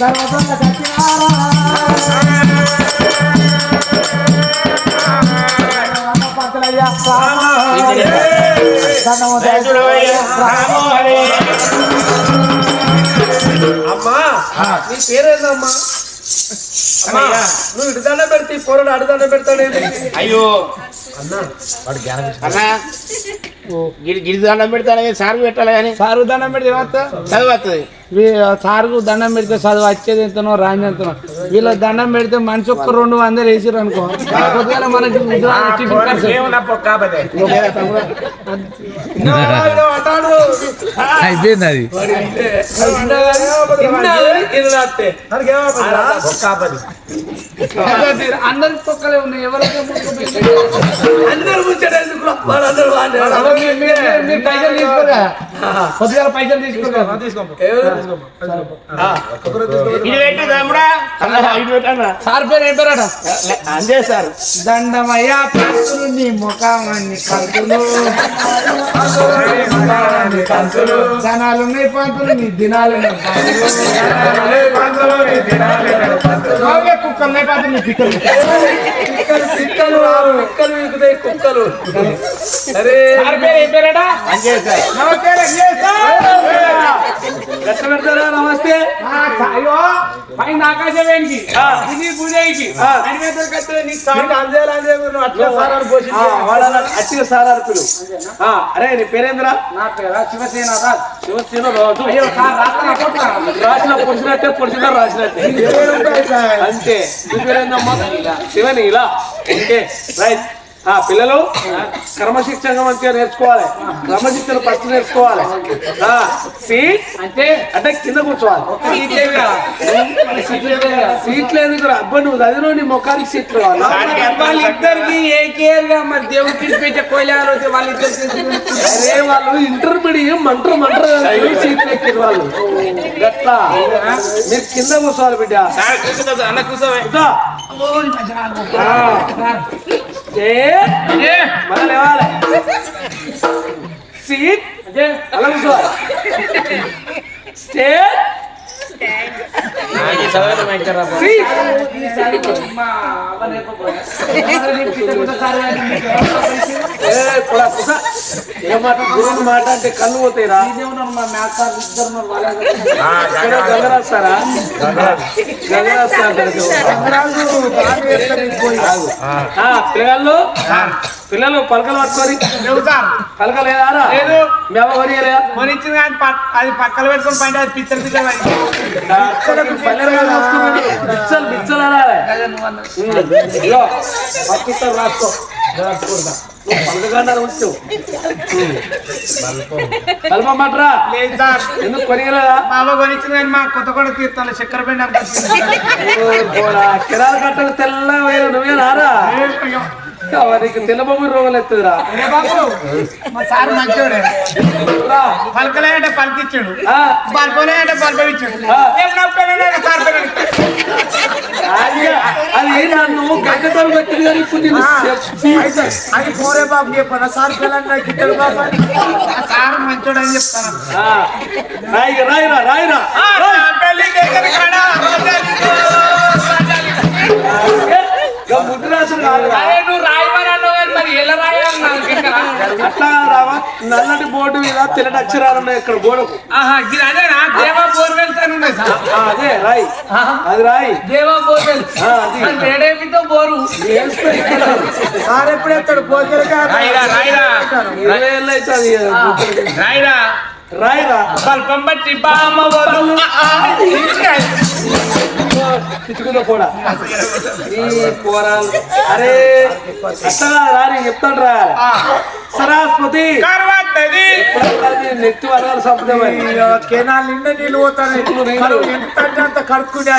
సత్యనారాయణ పంతులయ్య అమ్మా నీ పేరేందమ్మా అమ్మా నువ్వు ఇటు దండ పెడితే పోరాడు అడు దండ పెడతాడేంటి అయ్యో. అన్నా గిరి గిరి దండం పెడతానే సార్ పెట్టాలి కానీ. సారు దండం పెడితే చదువుతుంది సారుకు దండం పెడితే చదువు వచ్చేది ఎంతనో రాని ఎంతనో వీళ్ళ దండం పెడితే మనిషి ఒక్క రెండు వందలు వేసిరు అనుకో పొద్దుగాల మనకి. అయిపోయింది అది అందరి పక్కలే ఉన్నాయి ఎవరైతే అందరు మీరు పైసలు తీసుకోరా పొద్దుగాల పైసలు సార్ పేరు ఏం పేరట? అంతే సార్. దండమయ్యా పంతులు నీ ముఖాన్ని కంతులు. జనాలు ఉన్నాయి పంతులు నీ దినాలు కుక్కలు ఉన్నాయి పంతులు నీ పిక్కలు పిక్కలు పిక్కలు రా, పిక్కలు వీకుతాయి కుక్కలు. అరే. సార్ పేరు ఏం పేరట? సార్. నమస్తే రంగే గట్ట పెడతారా? నమస్తే. అయ్యో పైన ఆకాశవేనికి ఇది భూదేవికి అడివేతలు కట్టలే నీకు సార్ నీకు అందేలా అందే నువ్వు అట్లా సారాలు పోసి వాళ్ళ అట్టిగా సారాలు పిలు ఆ, అరే నీ పేరేంద్రా? నా పేరా? శివసేన రాజ్. శివసేన రాజు. అయ్యో సార్ రాసిన పొడిచినట్టే పొడిచిన రాసినట్టే. అంతే. నీ పేరేందమ్మా? శివని ఇలా ఓకే రైట్. ఆ పిల్లలు క్రమశిక్షణ మంచిగా నేర్చుకోవాలి. క్రమశిక్షణ ఫస్ట్ నేర్చుకోవాలి. ఆ, సీట్ అంటే? అంటే కింద కూర్చోవాలి. సీట్లు ఎందుకు రా? అబ్బా నువ్వు చదివిన నీ ముఖానికి సీట్లు కావాలా వాళ్ళిద్దరికి ఏ కేర్గా మరి దేవుడికి పెట్టే కోయిలాలు అరే వాళ్ళు ఇంటర్మీడియట్ మంటరు మంటరు సీట్లు ఎక్కిన వాళ్ళు. గట్లా. మీరు కింద కూర్చోవాలి బిడ్డ. సార్ మళ్ళా లేవాలి. సీట్. అలా కూర్చోవాలి. సీట్ ఏ, పోరా, కూర్చో. ఏ మాట గురువు మాట అంటే కళ్ళు పోతాయిరా ఇక్కడ గంగరాజ్ సారా గంగరాజ్ సార్ తెలుసు. పిల్లలు పలకలు పట్టుకొని పలకలేదారా లేదు. మీ అమ్మ కొనియలే కొనిచ్చింది కానీ అది పక్కన పెట్టుకొని పైన అది పిచ్చర్ పిచ్చర్ బిచ్చలు బిచ్చలు అనాలి రాసుకో. కలపమంటరా లేదు సార్. ఎందుకు కొనియలేదా? అమ్మ కొనిచ్చింది కానీ మా కొత్త కూడా తీర్థాలు చక్కెర పిండి కిరాల కట్టలు తెల్ల నువ్వే రారా? నీకు తెల్లబొమ్మ రోగలు ఎత్తుదిరా బాబు మా సార్ మంచోడే. పలకలే అంటే పలికిచ్చాడు. ఆ, పలుకోలే అంటే పలుకవిచ్చాడు. ఆ. నేను నొప్పానంటే ఆయన సార్ పేరు అది నన్ను గడ్డతో పెట్టింది కానీ ఇప్పుడు అది పోరే బాబు చెప్పాను సార్ పిల్లలు గిట్టడు బాబు సార్ మంచోడు అని చెప్తాను. రాయిరా రాయిరా. రాయిరా ఇక ముద్దు రాసుడు నువ్వు రాయమని అన్నావు కానీ మరి ఎలా రాయాలి నాకు ఇంకా అట్లా రావా? నల్లటి బోర్డు మీద తెల్లటి అక్షరాలు ఉన్నాయి ఇక్కడ గోడకు. ఆహా ఇది అదేనా దేవా బోర్వెల్స్ అని ఉన్నాయి సార్. ఆ, అదే రాయి. అది రాయి. దేవా బోర్వెల్స్. ఆ, అది. వేడేమితో బోరు? సార్ ఎప్పుడు ఎత్తాడు? భోజనగా రాయిరా రాయిరా. ఇరవై ఏళ్ళు అవుతుంది రాయిరా. బట్టి బామ్మ వరు. పిచ్చుకుందో కూడా. ఈ పోరాలు అరే అట్లా రా కర్వత్తది అది నెత్తి వరాలు సంపదమని కెనాల్ నిండా నీళ్ళు పోతాయి. కడుపు ఎంత అంటే అంత కడుక్కునే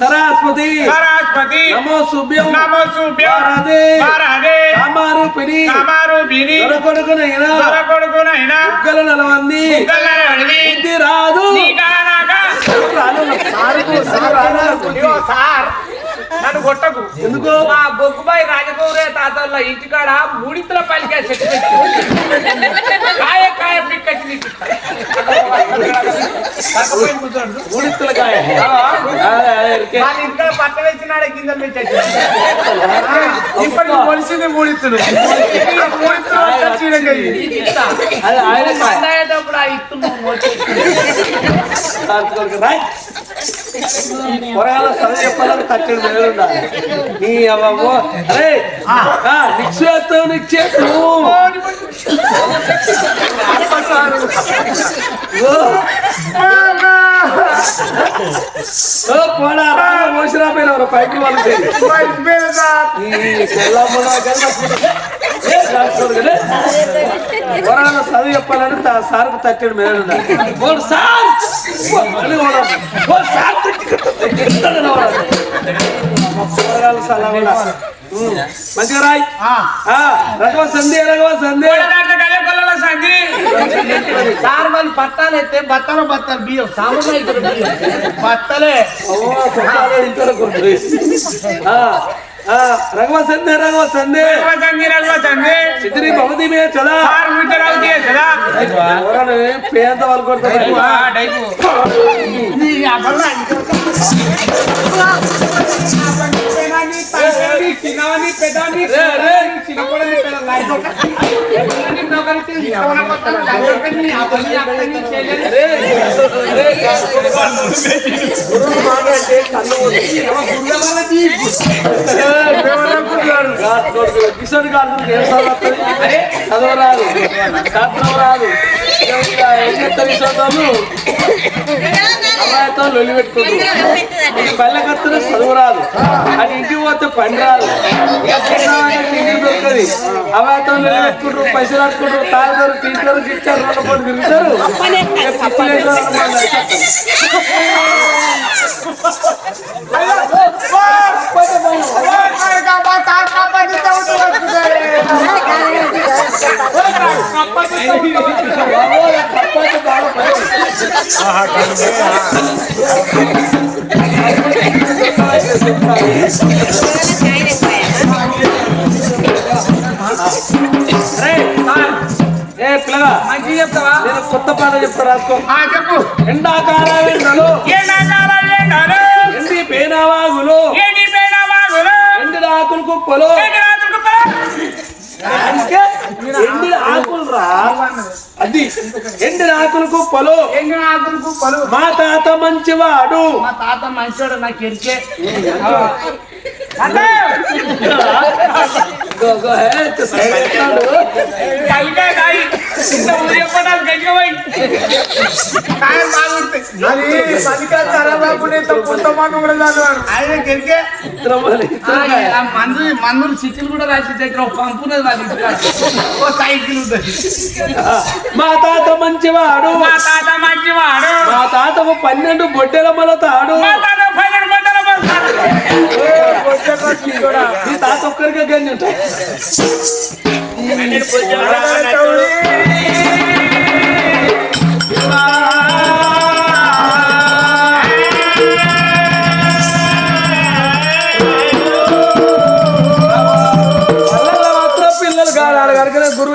సరాస్పతి సరస్వతి. నమో సుభ్యం. నమో సుభ్యం. వారదే. వారదే. కామారు పిని కామారు బిని కొడుకునైనా కొడుకునైనా ముగ్గ బుగ్గల నలవంది. రాదు. సార్ నన్ను కొట్టకు. ఎందుకు? మా బొగ్గుబాయి రాజగౌరే తాతల ఇంటికాడ మూడితుల పలికే చెట్టు పెట్టి కాయ కాయ పిక్కచ్చి నీకు ఇస్తా. కాకపోయి కూర్చోండి. ఉడిత్తుల కాయ. అదే, అదే, ఇరికే. వాళ్ళ ఇంటికాడ పట్ట వేసినాడే కింద పెట్టి ఇప్పటికి పొలిసింది మూడితులు. అదే ఆయన కాయ. పండగేటప్పుడు ఆ ఇస్తున్నాం దాచుకోరికి రాయ్. పొరగాల చదువు చెప్పాలని తట్టడు వేలు నీ అవ్వ అరే నిక్షేత్తం నిక్షేత్తం పోడా రాగా మోసిరా పోయిన పైకి వాళ్ళకి పొరగాల చదువు చెప్పాలని తా- సార్కు తట్టడు మేలు ఉండాలి ఓ సార్ ఓ అని ఓడాలి. ఓ సార్ తిట్టుకుంటాడు సంధి సార్ వాళ్ళు బత్తాలు ఎత్తే బత్తాలు బత్తాలు బియ్యం. ఇద్దరు బియ్యం. బత్తలే. ఓ, పొరగాల ఇంట్లో కొట్టు. ఆ, ఆ, రఘవ సంధి రఘవ సంధి చిత్రి భవతి మే చలా. ఎవరన్నా పేద వాళ్ళు కొడతారు? రే, రే. రే, రే, గురువు మాట అంటే కిషన్ గారు చదవరాదు శాస్త్రం రాదు ఏం చెప్తారు ఈ అమ్మాయితో లొల్లి పెట్టుకుంటుంది పల్లెకత్తున చదువు రాదు అది ఇంటికి పోతే పని రాదు. ఇక తిండి దొరకది. అమ్మాయితో లొల్లి పెట్టుకుంటారు పైసలు ఆడుకుంటారు తాగుతారు తింటారు గిట్టారు రోడ్ల తిరుగుతారు ఇక పిచ్చి మంచిగా చెప్తావా? నేను కొత్త పాట చెప్తా రాసుకో. చెప్పు. ఎండాకాల ఎండలు ఎండాకాలం ఎండాలు, ఎండి పేనావాగులు. ఎండి పేడ వాగులు, ఎండిన ఆకులు కుప్పలు. ఎండి రాత్రి కుప్పలు. ఎండిన ఆకులు రా అది ఎండిన ఆకులు కుప్పలు ఎండిన ఆకులు కుప్పలు. మా తాత మంచివాడు మా తాత మంచోడు నాకు ఎరికే. కలిగే కాయి. మందు మందులు చిక్కులు కూడా రాసి దగ్గర ఒక పంపున్నది వాళ్ళ సైకిల్ మా తాత మంచివాడు. మా తాత మంచివాడు. మా తాతకు పన్నెండు బొడ్డెల మొలతాడు మా తాత పైన బట్టలు పడతాడు. ఈ తాత ఒక్కరికే గంజి ఉంటాయి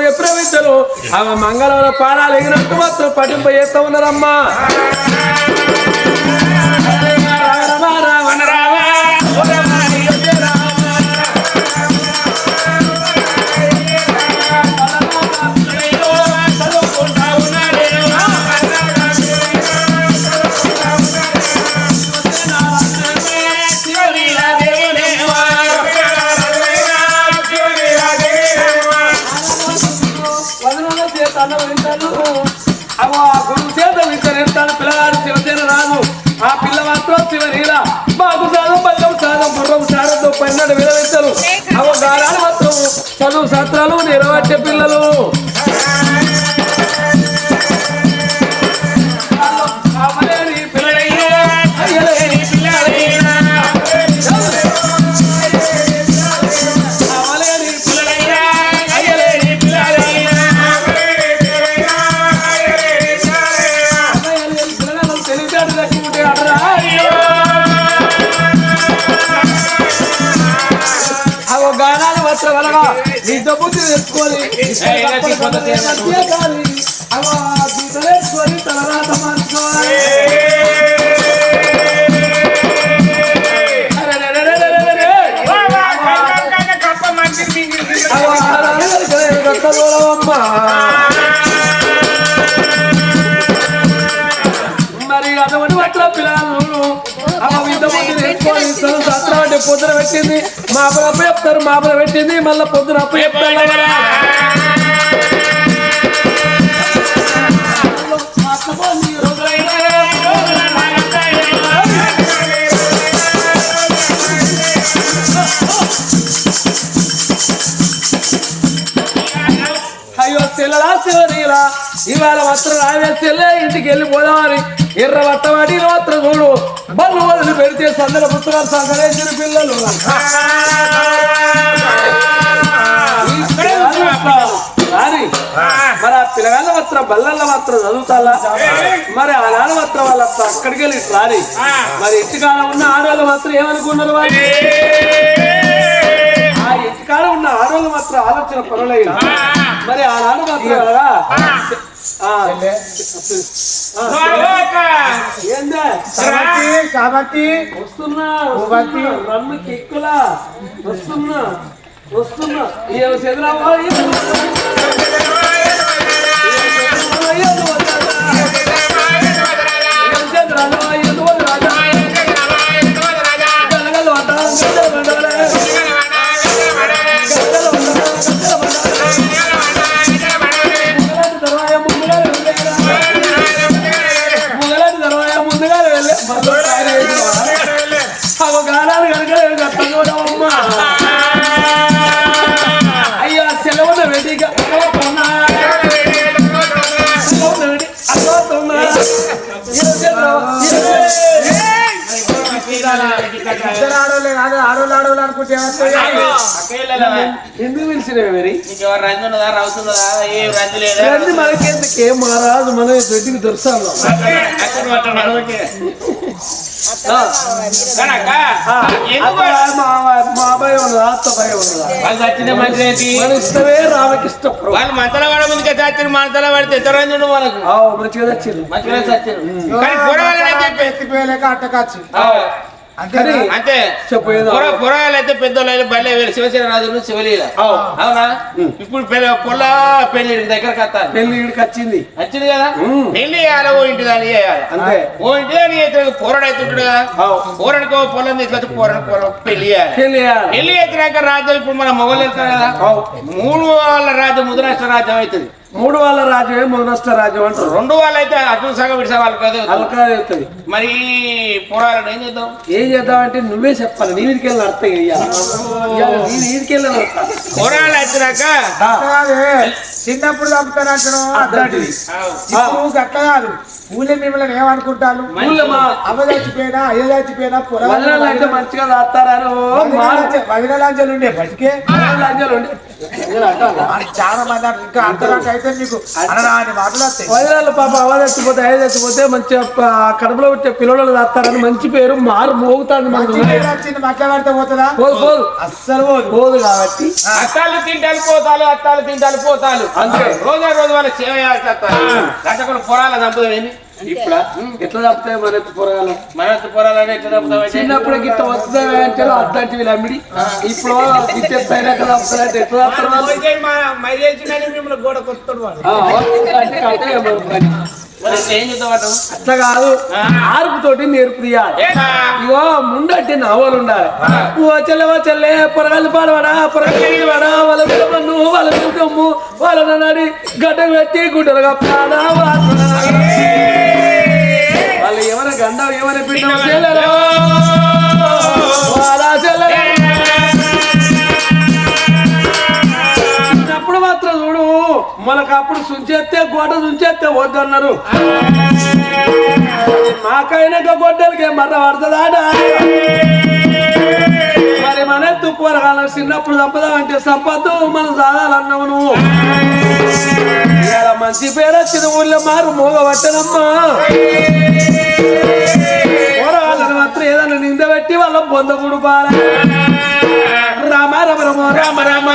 ఎప్పుడే విద్యలు ఆమె మంగళవారం పాడాలి ఎగినట్టు మాత్రం పఠింప చేస్తా ఉన్నారమ్మా. చేత వింటారు పిల్లగాడు శివసేన రాదు ఆ పిల్ల మాత్రం శివనీల మాకు సాధం బల్లం సాధం గుర్రం సాధంతో పన్నెండు విలువించరు అవో గారాలు మాత్రం చదువు సత్రాలు నిర్వహించే పిల్లలు. గానాల వస్త్ర వలగా నీ డబ్బులు తెచ్చుకొని అలా తీసుకొని మార్చుకోవాలి. శాస్త్రం అంటే పొద్దున పెట్టింది. మా అప్పు చెప్తారు మా అప్పుడు పెట్టింది. మళ్ళీ పొద్దున అప్పు చెప్తారు. అయ్యో చెల్లలా శివనీలా ఇవాళ మాత్రం రావే చెల్లె ఇంటికి వెళ్ళి పోదామని ఎర్ర వట్టవాడి మాత్రం చూడు బళ్ళు వదిలి పెడితే సందర పుస్తకాలు సంకరేసిన పిల్లలు. మరి ఆ పిల్లగాళ్ళ మాత్రం బల్లల మాత్రం చదువుతాలా? మరి ఆ నాన్న మాత్రం వాళ్ళ అక్కడికి వెళ్ళి రారి మరి ఇంటికాడ ఉన్న ఆడవాళ్ళు మాత్రం ఏమనుకున్నారు వాళ్ళు? ఆ ఇంటికాడ ఉన్న ఆడవాళ్ళు మాత్రం ఆలోచన పనులేదు మరి ఆ నాన్న మాత్రం సాబతి వస్తున్నా రమ్ము కిక్కులా. వస్తున్నా వస్తున్నా. ఏం చంద్రబాబు ముందుగా అనుకుంటే? ఎందుకు పిలిచినవి మరి? ఇవన్నీ మనకెందుకే? మహారాజు మన రెడ్డికి ఎందుకు మా భయం ఉన్నదా అత్త భయం ఉన్నదా ప్రభు. వాళ్ళు మంతల పడ ముందుకే చచ్చిన మంతల పడితే ఎంత రంజుడు మనకు ఆవు మంచిగా వచ్చింది మంచిగా చచ్చిన కానీ కూరగాయలు అయితే ఎత్తిపోయలేక అట్టకచ్చు అంతేనా? అంతే. చెప్పు ఏదో. పొర పొరగాయలు అయితే పెద్దోళ్ళు బయట వెళ్ళి శివసేన రాజు శివలీల అవునా? ఇప్పుడు పెళ్ళి పొల్ల పెళ్ళి దగ్గరకు వస్తాను పెళ్ళి ఇక్కడికి వచ్చింది. వచ్చింది కదా. పెళ్ళి చేయాలి? ఓ ఇంటి దాన్ని చేయాలి? అంతే. ఓ ఇంటి దాన్ని అయితే పోరాడు అవుతుంటాడు కదా? పోరాడుకో పొలం తీసుకొచ్చి పోరాడు పొలం పెళ్ళి చేయాలి. పెళ్ళి చేసినాక రాజ్యం ఇప్పుడు మన మొగలు వెళ్తారు కదా? మూడు వాళ్ళ రాజ్యం ముద్రాష్ట్ర రాజ్యం అవుతుంది. మూడు వాళ్ళ రాజ్యమే మొదనష్ట రాజ్యం అంటారు. రెండు వాళ్ళు అయితే అటు సగం ఇటు సగం వాళ్ళకి అదే అవుతుంది. మరి పోరాలను ఏం చేద్దాం? ఏం చేద్దామంటే నువ్వే చెప్పాలి నీ వీడికి వెళ్ళిన అర్థం ఇయ్యాలి. నీ వీడికి వెళ్ళిన పోరాలు వచ్చినాక కాదే, చిన్నప్పుడు చంపుతానంటాను అట్లాంటిది. ఇప్పుడు గట్ల కాదు. ఊళ్ళో మిమ్మల్ని ఏమనుకుంటాను ఊళ్ళో మా అవ్వ చచ్చిపోయినా అయ్య చచ్చిపోయినా వదనాలు అయితే మంచిగా దాస్తారని లాంఛలు ఉండే బతికే. ఉండే. చాలా మంది అంటారు. ఇంకా అంతరానికి అయితే నీకు అనరాని మాటలు వస్తాయి. పాప అవ చచ్చిపోతే అయ్య చచ్చిపోతే మంచిగా ప- కడుపులో వచ్చే పిల్లలు దాస్తారని మంచి పేరు మారు మోగుతాంది మనకు. మంచి పేరు వచ్చింది మట్ల పడితే పోతుందా? పోదు పోదు. అస్సలు పోదు. పోదు కాబట్టి. అత్తాలు తింటాలు పోతాలు అత్తాలు తింటాలు పోతాలు. అంతే. రోజు రోజు వాళ్ళ సేవ రకరకాల పొరాల ఇప్పుడు ఎట్లా తప్పుతాయి మన ఎత్తు పొరగాల మన పొరాలని ఎట్లా చిన్నప్పుడు గిట్ట వస్తుంది అంటే అట్లాంటివి అమ్మిడి ఇప్పుడు గిట్ట ఎత్తైనాక తప్పుతారంటే ఎట్లా తప్పుతారు వాళ్ళు? మిమ్మల్ని గోడ కొత్తడు అంటే అట్లా కాదు. ఆర్పుతోటి నేర్పు తీయాలి? ఇగో ముందంటే నవ్వలు ఉండాలి ఓ చెల్లె ఓ చెల్లె పొరగాలు పాడవాడా పొరగాలు వాడా వాళ్ళ పిల్లమన్ను వాళ్ళ పిల్లమ్ము వాళ్ళ నడి గడ్డ పెట్టి గుడ్డలుగా ప్రాణ వాళ్ళు ఎవరి గండం ఎవరి పిండం మనకప్పుడు సుంచేస్తే గోడ సుంచేస్తే వద్దన్నారు. మాకైనా గొడ్డలకి మర్ర పడుతుందాట. మరి మన తుప్పరగాల చిన్నప్పుడు తప్పదామంటే సంపద్దు మనం చదాలన్నావు నువ్వు. మంచి పేరు వచ్చిన ఊళ్ళో మారు మూగ పట్టనమ్మా వాళ్ళని మాత్రం ఏదైనా నింద పెట్టి వాళ్ళ బొంద గుడుపాల. రామ రమ రమ రామ రామ.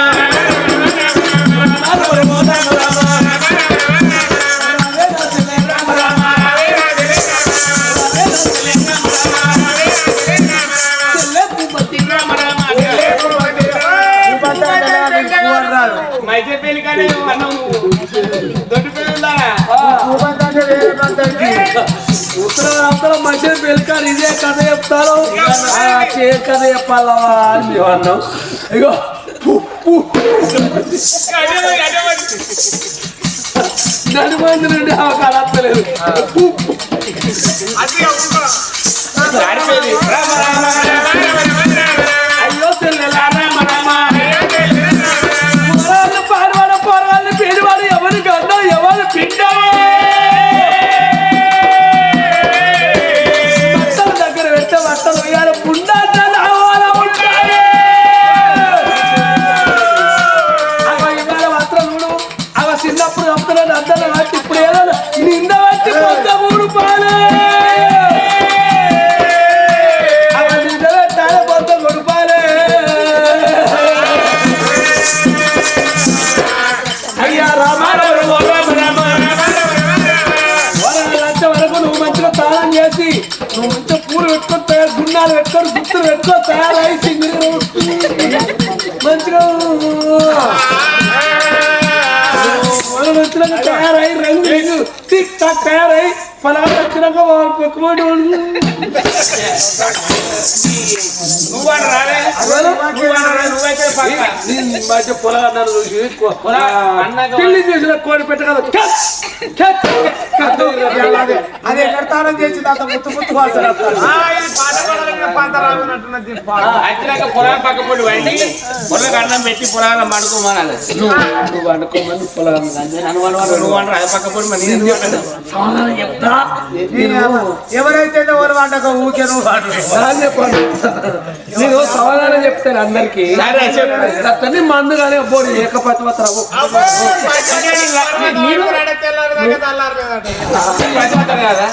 పెళ్ళికారు ఇదే కథ చెప్తారు. చే కథ చెప్పాలా అని మేము అన్నాం. ఇగో. నడిమంది నుండి ఆ కళత్తలేదు అయ్యో నువ్వు మంచిగా పూలు పెట్టుకొని తయారు గున్నాలు పెట్టుకొని గుర్తులు పెట్టుకొని తయారై సింగిరి మంచిగా మంచిగా తయారై రంగు టిక్ టాక్ తయారై ఫలానా వచ్చినాక వాళ్ళు పొక్కుబడి పక్క. పొలగన్నాను చూసి పెళ్ళి చేసిన కోడి పెట్ట కదా. అది ఎక్కడతానం చేసి అంత ముత్తు ముత్తు వాసన వచ్చినాక పొలాలు పక్క పొడి వండి పొలకు అన్నం పెట్టి పొలాలను మడుకోమనాలి నువ్వు అనుకోమని పొలగన్న నువ్వు అని అది పక్క పొడి మరి నేను చెప్తాను. ఎవరైతే ఎవరు వంటక ఊకే నువ్వు చెప్పాను. నేను సమాధానం చెప్తాను అందరికి. అతన్ని మందు కానీ పోనీ ఏకపతివత రావు నీరు పచ్చిపోతారు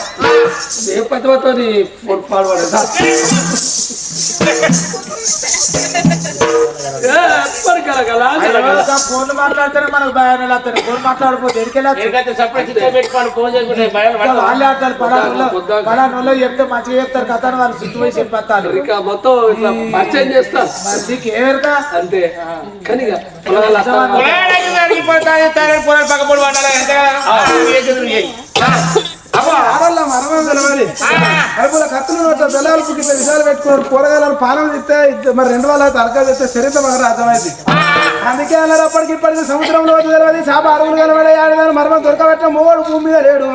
ఫోన్ మాట్లాడితేనే మనకు భయాన్ని వస్తాయి ఫోన్ మాట్లాడిపోతే? వాళ్ళే ఆడతారు పలానా పలానా చెప్తే మంచిగా చెప్తారు కదా అని వాళ్ళు సిచ్యువేషన్ చెప్పేస్తారు ఇక మొత్తం పరిచయం చేస్తా నీకు ఏరుగా అంతే. కానీ ఇక పొలగాళ్ళు అట్లా పొలాలకి దానికి పోతాయి, తానే పొలాలు పక్క పొడి వండాలి అంతే ఆడోళ్ళ మరమం తెలవాలి కడుపులో కత్తులు నోట్ల బెల్లాలకు ఇట్లా విషయాలు పెట్టుకోరు కూరగాయలను పానం తిస్తే మరి రెండు వాళ్ళ తలకాయ తెస్తే చరిత్ర మనకు అర్థమైంది. అందుకే అన్నారు అప్పటికి ఇప్పటికి సముద్రంలో తెలియదు చేప అడుగులు కలబడే ఆడదాని మరమం దొరకబెట్టిన మూడు భూమి మీద లేడు.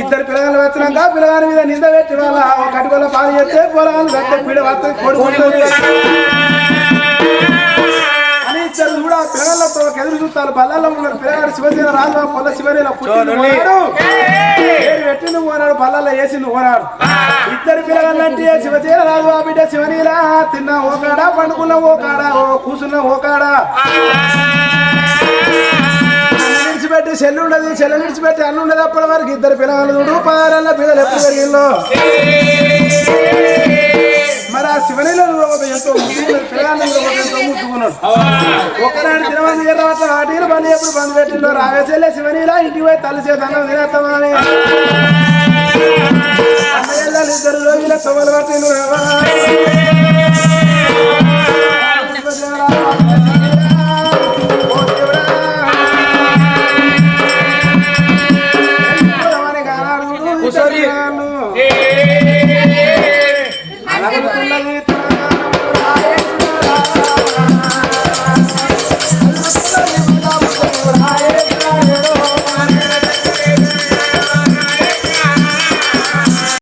ఇద్దరు పిల్లగాలు వచ్చినాక పిల్లగాని మీద నింద పెట్టి వాళ్ళ కడుపులో పాలు చేస్తే పొలగాలు కట్టే పీడ వస్తుంది కొడుకుంటుంది చూడ పిల్లలతో ఎదురు చూస్తారు. బల్లలో ఉన్నారు పిల్లగాడు శివసేన రాజు పొల్ల శివనేల పేరు పెట్టిండు పోనాడు బల్లలో వేసిండు పోనాడు ఇద్దరు పిల్లగాళ్ళంటే శివసేన రాజు ఆ బిడ్డ శివనీల. తిన్న ఓకాడా పండుకున్న ఓకాడా ఓ కూసున్న ఓకాడా విడిచిపెట్టి చెల్లు ఉండదు చెల్లె విడిచిపెట్టి అన్ను ఉండదు అప్పటి వరకు ఇద్దరు పిల్లగాళ్ళు చూడు. పదారల్ల పిల్లలు ఎప్పుడు పెరిగిందో మరి ఆ శివనిలో ఎంతో ముగ్గురు ఎంతో ముట్టుకున్నాడు ఒకనాడు తినమంది ఎర్రవట్ల వాటిని బంద్ ఎప్పుడు బంద్ పెట్టిండో రావేసేలే శివనీలా ఇంటికి పోయి తల్లి చేతనం తినేస్తామని. అన్నయ్యలు ఇద్దరు రోజుల తొమ్మలు పట్టిండు